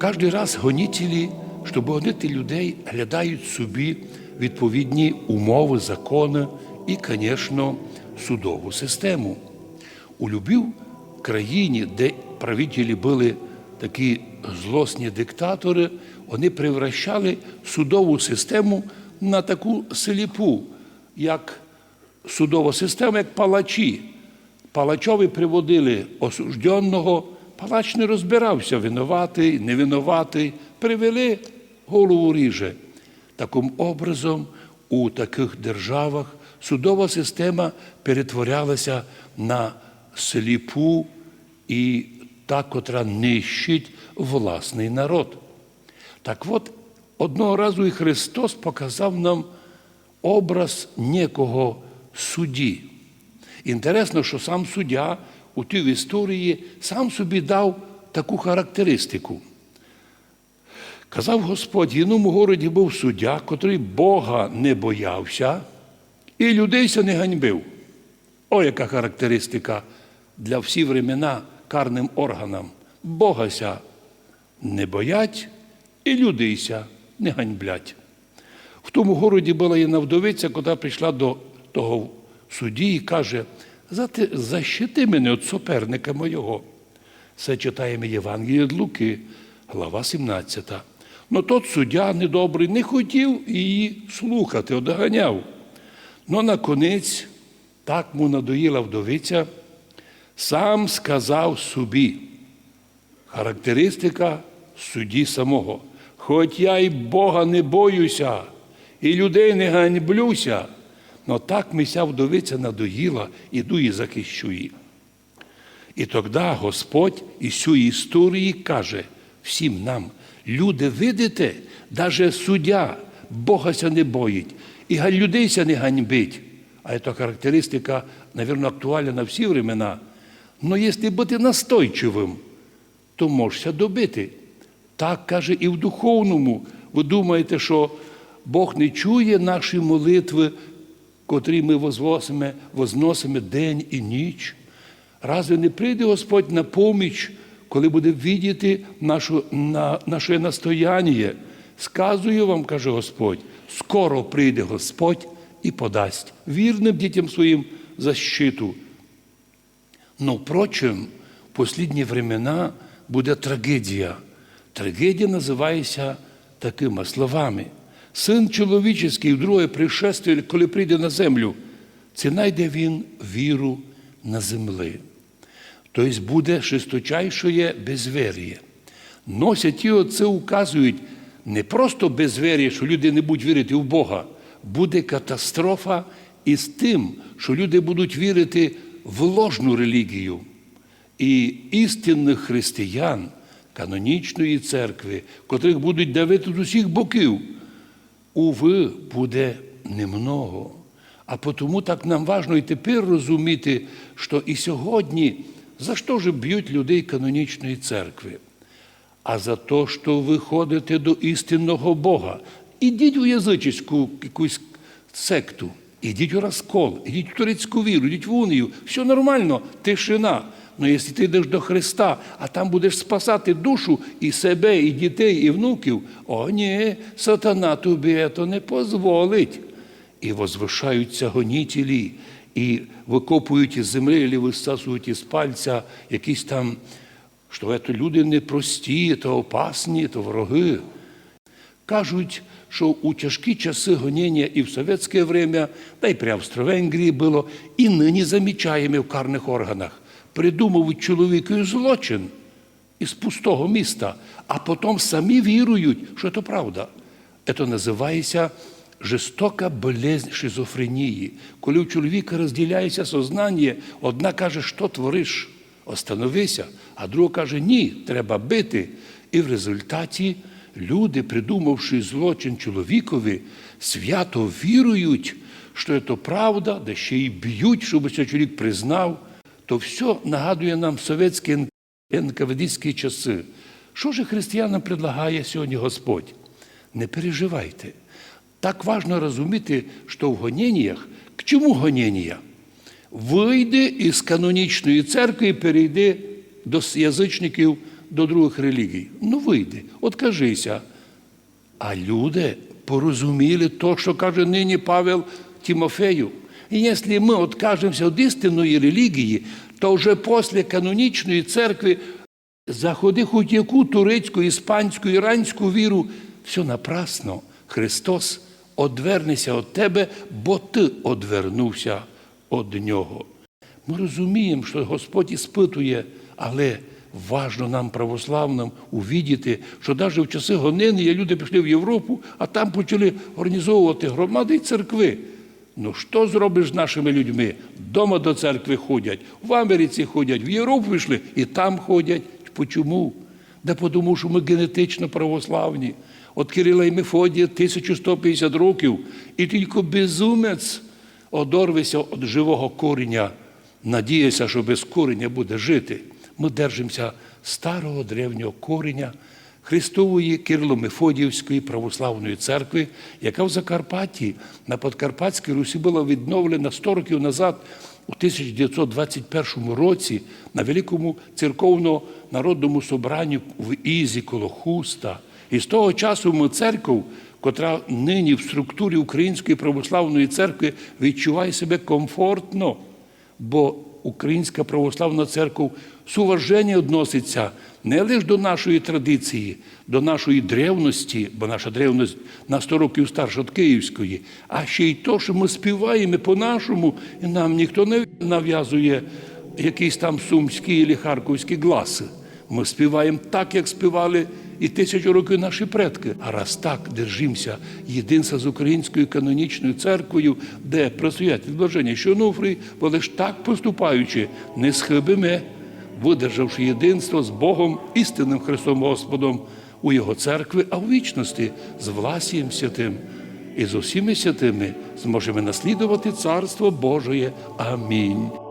Кожен раз гонітелі, щоб гонити людей, глядають собі відповідні умови, закони і, звісно, судову систему. У любій країні, де правителі були такі злосні диктатори, вони превращали судову систему на таку сліпу, як судова система, як палачі. Палачові приводили осужденного, палач не розбирався, винуватий, невинуватий, привели голову ріже. Таким образом, у таких державах судова система перетворялася на сліпу і та, котра нищить власний народ. Так от, одного разу і Христос показав нам образ некого судді. Інтересно, що сам суддя у тій історії сам собі дав таку характеристику. Казав Господь, в іному городі був суддя, котрий Бога не боявся і людейся не ганьбив. О, яка характеристика для всі времена карним органам. Богася не боять і людейся не ганьблять. В тому городі була jedna вдовиця, яка прийшла до того судді і каже, «Зате- защити мене від суперника мого. Це читаємо Євангеліє від Луки, глава 17. Ну тот суддя недобрий не хотів її слухати, одганяв. Ну, наконець, так му надоїла вдовиця, сам сказав собі, характеристика судді самого. Хоч я й Бога не боюся, і людей не ганьблюся, но так мися вдовиця надоїла, іду і захищу її. І тоді Господь із цієї історії каже всім нам, люди, видите, навіть суддя Богася не боїть, і людейся не ганьбить. А це характеристика, мабуть, актуальна на всі времена. Но якщо бути настойчивим, то можешся добити. Так каже і в духовному. Ви думаєте, що Бог не чує наші молитви, котрі ми возносимо, возносимо день і ніч? Разве не прийде Господь на поміч, коли буде видіти нашу, на, наше настояння? Сказую вам, каже Господь, скоро прийде Господь і подасть вірним дітям своїм защиту. Но, впрочем, в последні времена буде трагедія. Трагедія називається такими словами. Син чоловічий в друге пришествие, коли прийде на землю, це найде він віру на землі. Тобто буде шесточайшоє безвер'я. Носять ті оце указують не просто безвер'я, що люди не будуть вірити в Бога, буде катастрофа із тим, що люди будуть вірити в ложну релігію. І істинних християн, канонічної церкви, котрих будуть давити з усіх боків, уви, буде немного. А тому так нам важно і тепер розуміти, що і сьогодні за що ж б'ють людей канонічної церкви? А за те, що ви ходите до істинного Бога. Ідіть у язичську якусь секту, ідіть у розкол, ідіть в турецьку віру, ідіть в унію. Все нормально, тишина. Ну, якщо ти йдеш до Христа, а там будеш спасати душу і себе, і дітей, і внуків, о ні, сатана тобі це не дозволить. І возвишаються гонітелі, і викопують із землі, або висасують із пальця якісь там, що це люди непрості, то опасні, то вороги. Кажуть, що у тяжкі часи гоніння і в совєтське время, та й при Австро-Венгрії було, і нині замічаємо в карних органах. Придумують чоловікові злочин із пустого міста, а потім самі вірують, що це правда. Це називається жорстока болезнь шизофренії, коли у чоловіка розділяється сознання, одна каже, що твориш, остановися, а друга каже, ні, треба бити. І в результаті люди, придумавши злочин чоловікові, свято вірують, що це правда, де ще й б'ють, щоб цей чоловік признав, то все нагадує нам совєтські НКВДські часи. Що ж християнам предлагає сьогодні Господь? Не переживайте. Так важно розуміти, що в гоніннях, к чому гоніння? Вийди із канонічної церкви і перейди до язичників, до других релігій. Ну вийди, откажися. А люди порозуміли то, що каже нині Павел Тимофею. І якщо ми откажемося від істинної релігії, то вже після канонічної церкви заходи хоч яку турецьку, іспанську, іранську віру, все напрасно. Христос одвернеться від тебе, бо ти одвернувся від нього. Ми розуміємо, що Господь іспитує, але важно нам, православним, увідіти, що навіть в часи гонини люди пішли в Європу, а там почали організовувати громади і церкви. Ну що зробиш з нашими людьми? Дома до церкви ходять, в Америці ходять, в Європу пішли і там ходять. Почому? Да тому, що ми генетично православні. От Кирила і Мефодія 1150 років, і тільки безумець одорвися від живого коріння, надіється, що без коріння буде жити. Ми держимося старого древнього коріння Христової Кирло-Мефодіївської православної церкви, яка в Закарпатті на Подкарпатській Русі була відновлена 100 років назад, у 1921 році, на великому церковно-народному собранні в Ізі коло Хуста. І з того часу церков, котра нині в структурі Української православної церкви відчуває себе комфортно, бо Українська православна церква з уваженням відноситься не лише до нашої традиції, до нашої древності, бо наша древність на 100 років старша від Київської, а ще й то, що ми співаємо по-нашому, і нам ніхто не нав'язує якісь там сумські або харківські гласи. Ми співаємо так, як співали і тисячу років наші предки. А раз так держимося єдинства з українською канонічною церквою, де простоять відблаження, що Нуфрій, бо лиш так поступаючи, не схибиме, видержавши єдинство з Богом, істинним Христом Господом у Його церкви, а у вічності з Власієм Святим і з усіми святими зможемо наслідувати Царство Божоє. Амінь.